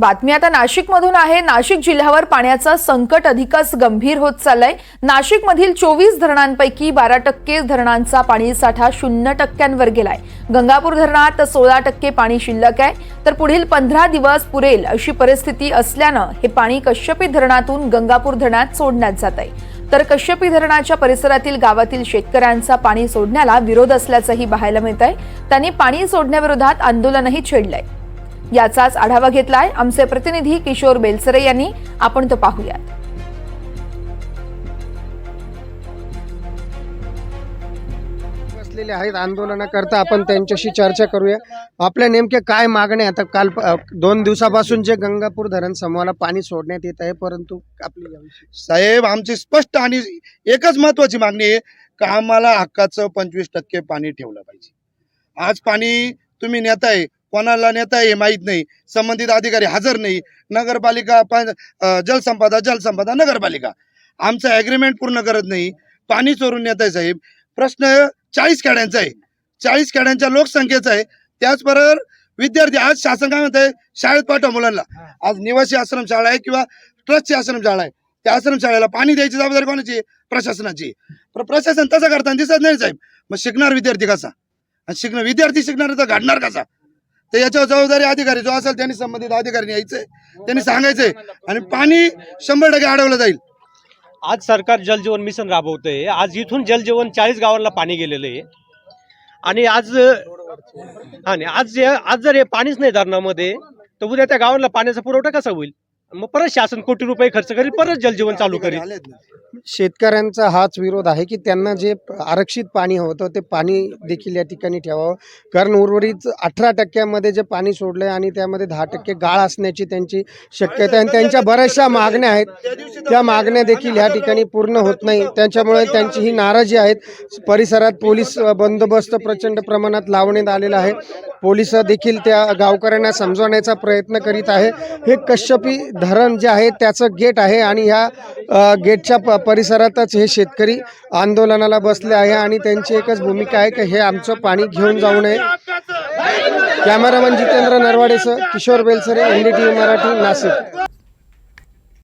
बातमी आता नाशिकमधून आहे. नाशिक जिल्ह्यावर पाण्याचा संकट अधिकच गंभीर होत चाललंय. नाशिकमधील चोवीस धरणांपैकी बारा टक्के धरणांचा पाणी साठा शून्य टक्क्यांवर गेलाय. गंगापूर धरणात सोळा टक्के पाणी शिल्लक आहे. तर पुढील पंधरा दिवस पुरेल अशी परिस्थिती असल्यानं हे पाणी कश्यपी धरणातून गंगापूर धरणात सोडण्यात जात आहे तर कश्यपी धरणाच्या परिसरातील गावातील शेतकऱ्यांचा पाणी सोडण्याला विरोध असल्याचंही पाहायला मिळत आहे त्यांनी पाणी सोडण्याविरोधात आंदोलनही छेडलंय. याचाच आढावा घेतलाय आमचे प्रतिनिधी किशोर बेलसरे यांनी. आपण तो पाहूयात. बसलेले आहेत. आंदोलनाकरता आपण त्यांच्याशी चर्चा करूया. आपल्या नेमक्या काय मागण्या आता काल दोन दिवसापासून जे गंगापूर धरण समूहाला पाणी सोडण्यात येत आहे परंतु आपली साहेब आमची स्पष्ट आणि एकच महत्वाची मागणी आहे का आम्हाला हक्काचं पंचवीस टक्के पाणी ठेवलं पाहिजे? आज पाणी तुम्ही नेताय कोणाला नेताय हे माहीत नाही. संबंधित अधिकारी हजर नाही. नगरपालिका जलसंपदा जलसंपदा नगरपालिका. आमचं ॲग्रीमेंट पूर्ण करत नाही. पाणी चोरून नेत आहे साहेब. प्रश्न चाळीस खेड्यांचा आहे. चाळीस खेड्यांच्या लोकसंख्येचा आहे. त्याचबरोबर विद्यार्थी आज शासन काय म्हणतंय? शाळेत पाठवा मुलांना. आज निवासी आश्रमशाळा आहे किंवा ट्रस्टची आश्रमशाळा आहे. त्या आश्रमशाळेला पाणी द्यायची जबाबदारी कोणाची आहे? प्रशासनाची आहे. पण प्रशासन तसं करताना दिसत नाही साहेब. मग शिकणार विद्यार्थी कसा? आणि शिकणार विद्यार्थी शिकणार तर घडणार कसा? तर याच्यावर जबाबदारी अधिकारी जो असेल त्यांनी संबंधित अधिकाऱ्यांनी यायचंय त्यांनी सांगायचंय आणि पाणी शंभर टक्के अडवलं जाईल. आज सरकार जलजीवन मिशन राबवतंय. आज इथून जलजीवन चाळीस गावांना पाणी गेलेलं आहे. आणि आज आणि आज आज जर हे पाणीच नाही धरणामध्ये तर उद्या त्या गावांना पाण्याचा पुरवठा कसा होईल? मग परत शासन कोटी रुपये खर्च करेल परत जलजीवन चालू करेल. शेतकऱ्यांचा हाच विरोध आहे की त्यांना जे आरक्षित पाणी होतं ते पाणी देखील या ठिकाणी ठेवावं. कारण उर्वरित अठरा टक्क्यामध्ये जे पाणी सोडलंय आणि त्यामध्ये दहा टक्के गाळ असण्याची त्यांची शक्यता आहे. आणि त्यांच्या बऱ्याचशा मागण्या आहेत. त्या मागण्या देखील ह्या ठिकाणी पूर्ण होत नाही. त्याच्यामुळे त्यांची ही नाराजी आहेत. परिसरात पोलीस बंदोबस्त प्रचंड प्रमाणात लावण्यात आलेला आहे. पोलीस देखील त्या गावकऱ्यांना समजवण्याचा प्रयत्न करीत आहे. हे कश्यपी धरण जे आहे त्याचं गेट आहे आणि ह्या गेटच्या प परिसरातच हे शेतकरी आंदोलनाला बसले आहे आणि त्यांची एकच भूमिका आहे की हे आमचं पाणी घेऊन जाऊ नये. Cameraman Jitendra नरवाडेसह Kishor Belsare N D T V Marathi Nashik.